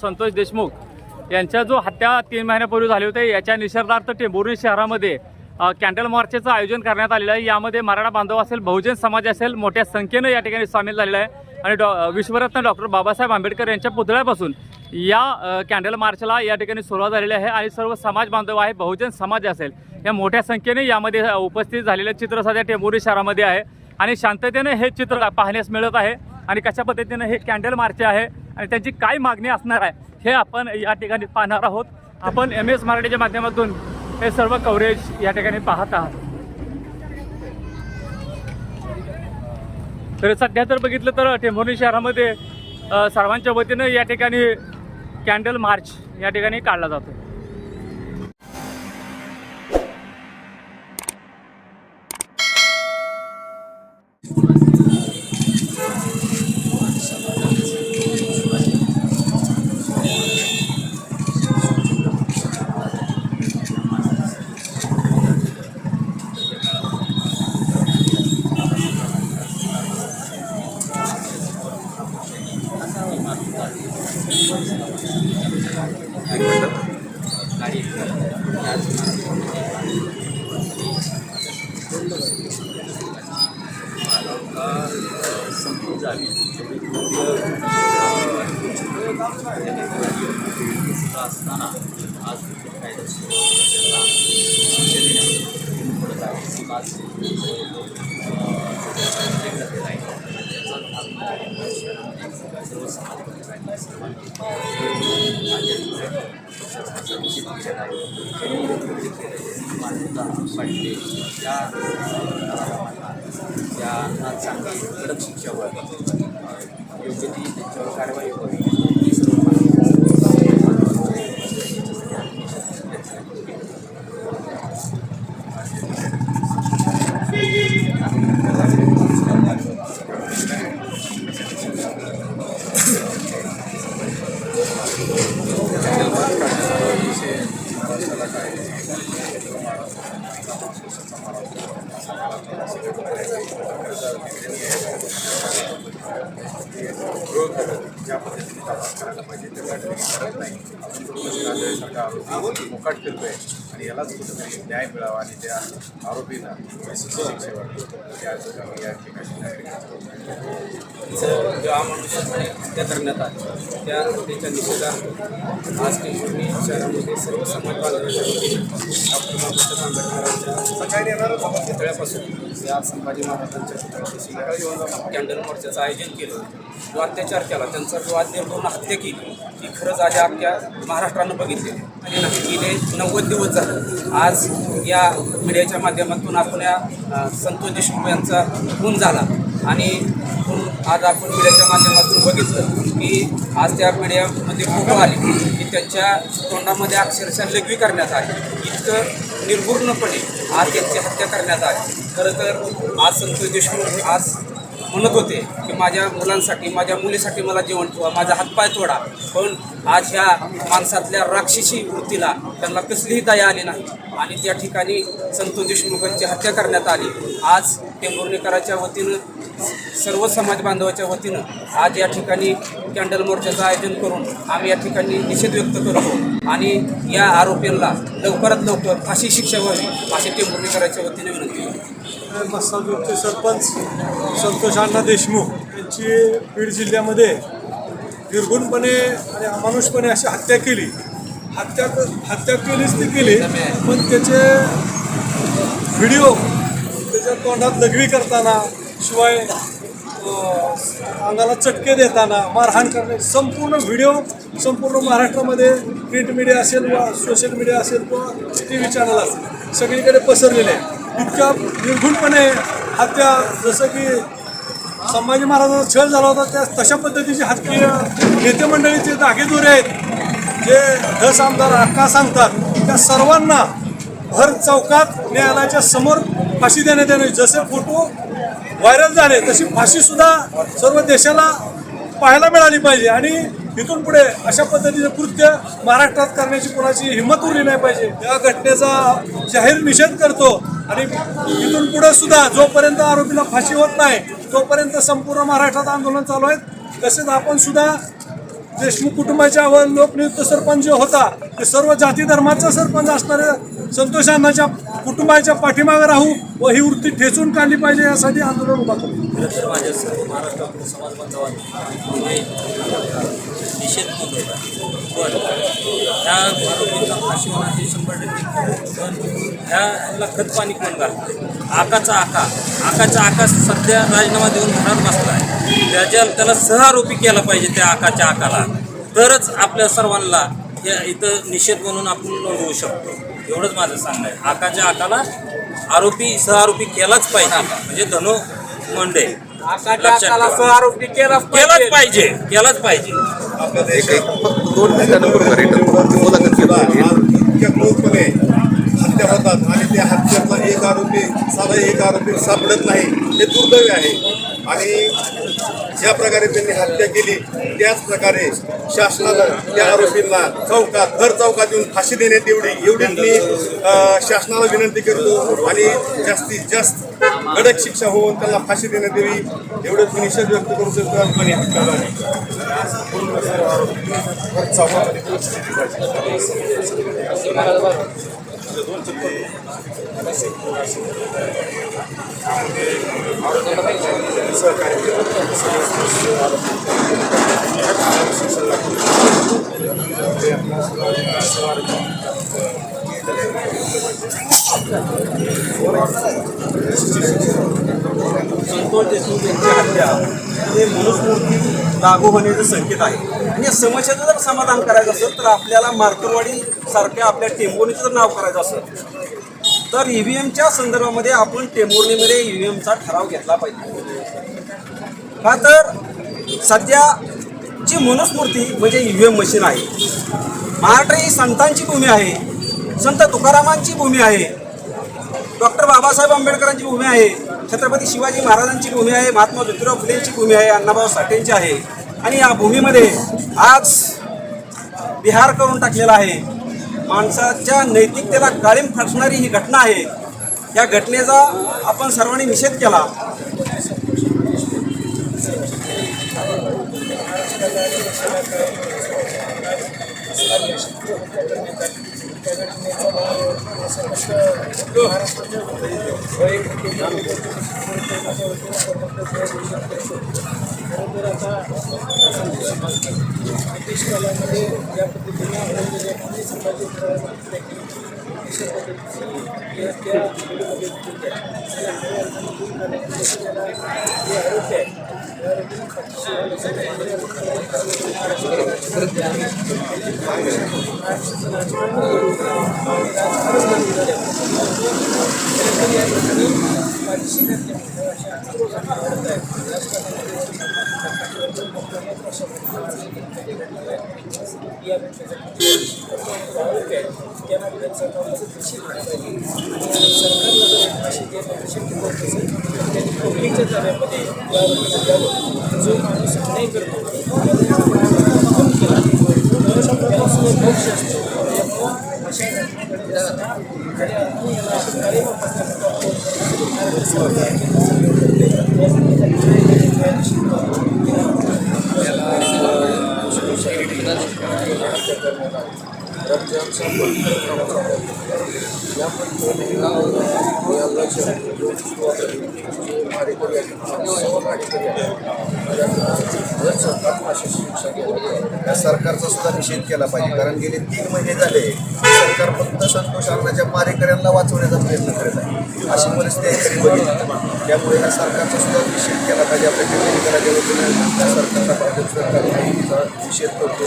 संतोष देशमुख यांच्या जो हत्या तीन महिन्यापूर्वी झाली होती याच्या निषेधार्थ टेंभुर्णी शहरामध्ये कॅन्डल मार्चचं आयोजन करण्यात आलेलं आहे. यामध्ये मराठा बांधव असेल बहुजन समाज असेल मोठ्या संख्येनं या ठिकाणी सामील झालेला आहे. आणि डॉ विश्वरत्न डॉक्टर बाबासाहेब आंबेडकर यांच्या पुतळ्यापासून या कॅन्डल मार्चला या ठिकाणी सुरुवात झालेली आहे. आणि सर्व समाज बांधव आहे बहुजन समाज असेल या मोठ्या संख्येने यामध्ये उपस्थित झालेलं चित्र सध्या टेंभुरी शहरामध्ये आहे. आणि शांततेने हे चित्र पाहण्यास मिळत आहे. आणि कशा पद्धतीनं हे कॅन्डल मार्च आहे आणि त्यांची काय मागणी असणार आहे हे आपण या ठिकाणी पाहणार आहोत. आपण एम एस मराठीच्या माध्यमातून हे सर्व कव्हरेज या ठिकाणी पाहत आहात. तर सध्या तर बघितलं तर टेंभोर्णी शहरामध्ये सर्वांच्या वतीनं या ठिकाणी कॅन्डल मार्च या ठिकाणी काढला जातो. आहे मान्यता पाहिजे त्या चांगली कडक शिक्षा व्हावी मोकाट फिरतोय. आणि यालाच कुठेतरी न्याय मिळावा आणि त्या आरोपींना शिक्षा या ठिकाणी नागरिकांचा हत्या करण्यात आली. त्या हत्येच्या निषेधार्थ आज टेंभुर्णी शहरामध्ये सर्व समाज बांधवांच्या वतीने डॉक्टर बाबासाहेब आंबेडकरांच्या सकाळी येणार पुतळ्यापासून या संभाजी महाराजांच्या पुतळ्यापाशी कॅन्डल मोर्चाचं आयोजन केलं जो अत्याचार केला त्यांचा जो वाद्य करून हत्या केली ही खरंच आज अख्ख्या महाराष्ट्रानं बघितली. आणि नाही गेले नव्वद दिवस झालं. आज या मीडियाच्या माध्यमातून आपण या संतोष देशमुख यांचा खून झाला. आणि आज आपण मीडियाच्या माध्यमातून बघितलं की आज त्या मीडियामध्ये फोटो आले की त्यांच्या तोंडामध्ये अक्षरशः लघवी करण्यात आली. इतकं निर्भूर्णपणे आज त्यांची हत्या करण्यात आली. खरं तर आज संतोष देशमुख आज म्हणत होते की माझ्या मुलांसाठी माझ्या मुलीसाठी मला जेवण ठेवा माझा हातपाय तोडा. पण आज ह्या माणसातल्या राक्षसी वृत्तीला त्यांना कसलीही दया आली नाही. आणि त्या ठिकाणी संतोष देशमुखांची हत्या करण्यात आली. आज टेंभुर्णेकराच्या वतीनं सर्व समाज बांधवाच्या वतीनं आज या ठिकाणी कॅन्डल मोर्चाचं आयोजन करून आम्ही या ठिकाणी निषेध व्यक्त करतो. आणि या आरोपींना लवकरात लवकर फाशी शिक्षा व्हावी अशी टेंभुर्णेकराच्या वतीने विनंती करतो मसाजोगचे सरपंच संतोष अण्णा देशमुख यांची बीड जिल्ह्यामध्ये निर्गुणपणे आणि अमानुषपणे अशी हत्या केली. हत्या क- हत्या केलीच ती केली पण त्याचे व्हिडिओ त्याच्या तोंडात लघवी करताना शिवाय अंगाला चटके देताना मारहाण करणे संपूर्ण व्हिडिओ संपूर्ण महाराष्ट्रामध्ये प्रिंट मीडिया असेल वा सोशल मीडिया असेल किंवा टी व्ही चॅनल असेल सगळीकडे पसरलेले आहे. इतक्या निर्घुणपणे हत्या जसं की संभाजी महाराजांचा छळ झाला होता त्या तशा पद्धतीची हत्या नेते मंडळीचे धागेदोरे आहेत जे धस आमदार अक्का सांगतात त्या सर्वांना भर चौकात न्यायालयाच्या समोर फाशी देण्यात येणे जसे फोटो व्हायरल झाले तशी फाशीसुद्धा सर्व देशाला पाहायला मिळाली पाहिजे. आणि इथून पुढे अशा पद्धतीचे कृत्य महाराष्ट्रात करण्याची कोणाची हिंमत उरली नाही पाहिजे. या घटनेचा जाहीर निषेध करतो आणि इथून पुढे सुद्धा जोपर्यंत आरोपीला फाशी होत नाही तोपर्यंत संपूर्ण महाराष्ट्रात आंदोलन चालू आहे तसेच आपण सुद्धा देशमुख कुटुंबाच्या व लोकनियुक्त सरपंच जो होता ते सर्व जाती धर्माचा सरपंच असणाऱ्या संतोष अण्णाच्या कुटुंबाच्या पाठीमागे राहू व ही वृत्ती ठेचून काढली पाहिजे यासाठी आंदोलन उभा करू निषेध नोंदवला पण ह्या आरोपींना फाशी होण्याचे शंभर टक्के पण ह्या ह्याला खतपाणी कोण घालतं आकाचा आका. आकाचा आका सध्या राजीनामा देऊन घरात बसला आहे. त्याच्या त्याला सहआरोपी केला पाहिजे त्या आकाच्या आकाला. तरच आपल्या सर्वांना या इथं निषेध म्हणून आपण नोंदवू शकतो. एवढंच माझं सांगणं आहे. आकाच्या आकाला आरोपी सहआरोपी केलाच पाहिजे. म्हणजे धनु मंडे. केलाच केलाच पाहिजे. केलाच पाहिजे. दोन इतक्या क्रूरपणे हत्या होतात आणि त्या हत्येतला एक आरोपी साधा एक आरोपी सापडत नाही हे दुर्दैव आहे. आणि ज्या प्रकारे त्यांनी हत्या केली त्याच प्रकारे शासनानं त्या आरोपींना चौकात भर चौकात येऊन फाशी देण्यात एवढी एवढीच मी शासनाला विनंती करतो. आणि जास्तीत जास्त कडक शिक्षा होऊन त्याला फाशी देण्यात यावी एवढंच मी निषेध व्यक्त करू शकतो आणि हत्या झाली. संतोष देशमुख यांची हत्या हे मनुस्मृती लागू होण्याचे संकेत आहे. आणि या समस्येचं जर समाधान करायचं असेल तर आपल्याला मार्करवाडी सारख्या आपल्या टेंबोनीचं जर नाव करायचं असेल तर ई व्ही एमच्या संदर्भामध्ये आपण टेंभुर्णीमध्ये ई व्ही एमचा ठराव घेतला पाहिजे. का तर सध्या जी मनुस्मृती म्हणजे ई व्ही एम मशीन आहे महाराष्ट्र ही संतांची भूमी आहे. संत तुकारामांची भूमी आहे. डॉक्टर बाबासाहेब आंबेडकरांची भूमी आहे. छत्रपती शिवाजी महाराजांची भूमी आहे. महात्मा ज्योतिराव फुलेंची भूमी आहे. अण्णाभाऊ साठेंची आहे. आणि या भूमीमध्ये आज बिहार करून टाकलेला आहे. माणसाच्या नैतिकतेला काळीम फासणारी ही घटना आहे. या घटनेचा आपण सर्वांनी निषेध केला. खरंतर आता ब्रिटिश कालामध्ये ज्या पद्धतीने औरंगजेबाने संभाजी Gracias. त्यांना सरकारपासून कृषी सरकारमध्ये जो माणूस नाही करतो मोक्ष असतो अशा घटना ದರ್ಜಾಂಶ ಎಲ್ಲ ಮಾಡಿಕೊಡಿ ಮಾಡಿಕೊಡಿ या सरकारचा सुद्धा निषेध केला पाहिजे. कारण गेले तीन महिने झाले सरकार फक्त संतोष अर्णाच्या मारेकऱ्यांना वाचवण्याचा प्रयत्न करत आहे. अशी परिस्थिती आहे तरी बघितली. त्यामुळे या सरकारचा सुद्धा निषेध केला पाहिजे. आपल्या केंद्रीकराच्या वतीनं त्या सरकारचा भाजप सरकारचा निषेध करतो.